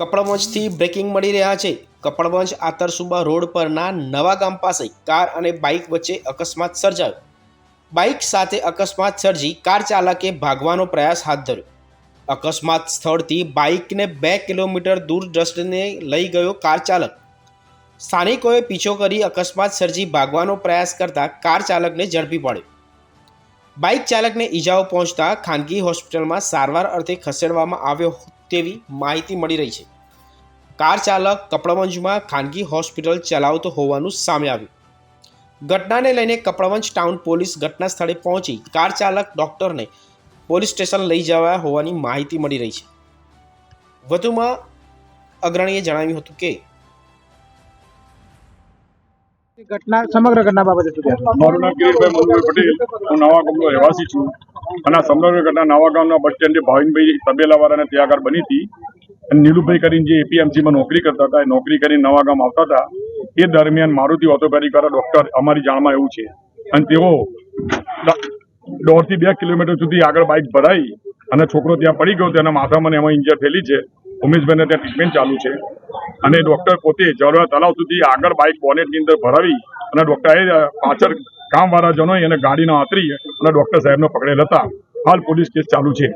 કપડવંજથી breaking મળી રહ્યા છે. કપડવંજ આતરસુબા રોડ પરના નવા ગામ પાસે કાર અને બાઇક વચ્ચે અકસ્માત સર્જાયો. બાઇક સાથે અકસ્માત સર્જી કાર ચાલકે ભાગવાનો પ્રયાસ હાથ ધર્યો. અકસ્માત સ્થળથી બાઇકને બે કિલોમીટર દૂર ડસ્ટને લઈ ગયો કાર ચાલક. સ્થાનિકોએ પીછો કરી અકસ્માત સર્જી ભાગવાનો પ્રયાસ કરતા કાર ચાલકને ઝડપી પાડ્યો. બાઇક ચાલકને ઈજાઓ પહોંચતા ખાનગી હોસ્પિટલમાં સારવાર અર્થે ખસેડવામાં આવ્યો તેવી માહિતી મળી રહી છે. કાર ચાલક કપડવંજમાં ખાનગી હોસ્પિટલ ચલાવતો હોવાનું સામે આવ્યું. ઘટનાને લઈને કપડવંજ ટાઉન પોલીસ ઘટના સ્થળે પહોંચી કાર ચાલક ડૉક્ટરને પોલીસ સ્ટેશન લઈ જવાયા હોવાની માહિતી મળી રહી છે. વધુમાં અગ્રણીએ જણાવ્યું હતું કે ઘટના સમગ્ર ઘટના બાબતે મારું નામ કિરીટભાઈ મનુભાઈ પટેલ. હું નવા ગામનો રહેવાસી છું. અને આ સમગ્ર ઘટના નવાગામના બસ સ્ટેન્ડે ભાવિનભાઈ તબેલાવાળાને ત્યાં આગળ બની હતી. અને નીલુભાઈ કરીને જે એપીએમસીમાં નોકરી કરતા હતા, એ નોકરી કરીને નવા ગામ આવતા હતા. એ દરમિયાન મારુતિ વાળા ડોક્ટર અમારી જાણમાં એવું છે. અને તેઓ દોઢથી બે કિલોમીટર સુધી આગળ બાઇક ભરાઈ અને છોકરો ત્યાં પડી ગયો, તેના માથામાં એમાં ઇન્જર થયેલી છે. ઉમેશભાઈને ત્યાં ટ્રીટમેન્ટ ચાલુ છે. અને ડોક્ટર પોતે જળવા તલાવ સુધી આગળ બાઇક બોનેટની અંદર ભરાવી અને ડોક્ટરે પાછળ કામવાળા જનોએ એને ગાડીના આતરી અને ડોક્ટર સાહેબને પકડેલ હતા. હાલ પોલીસ કેસ ચાલુ છે.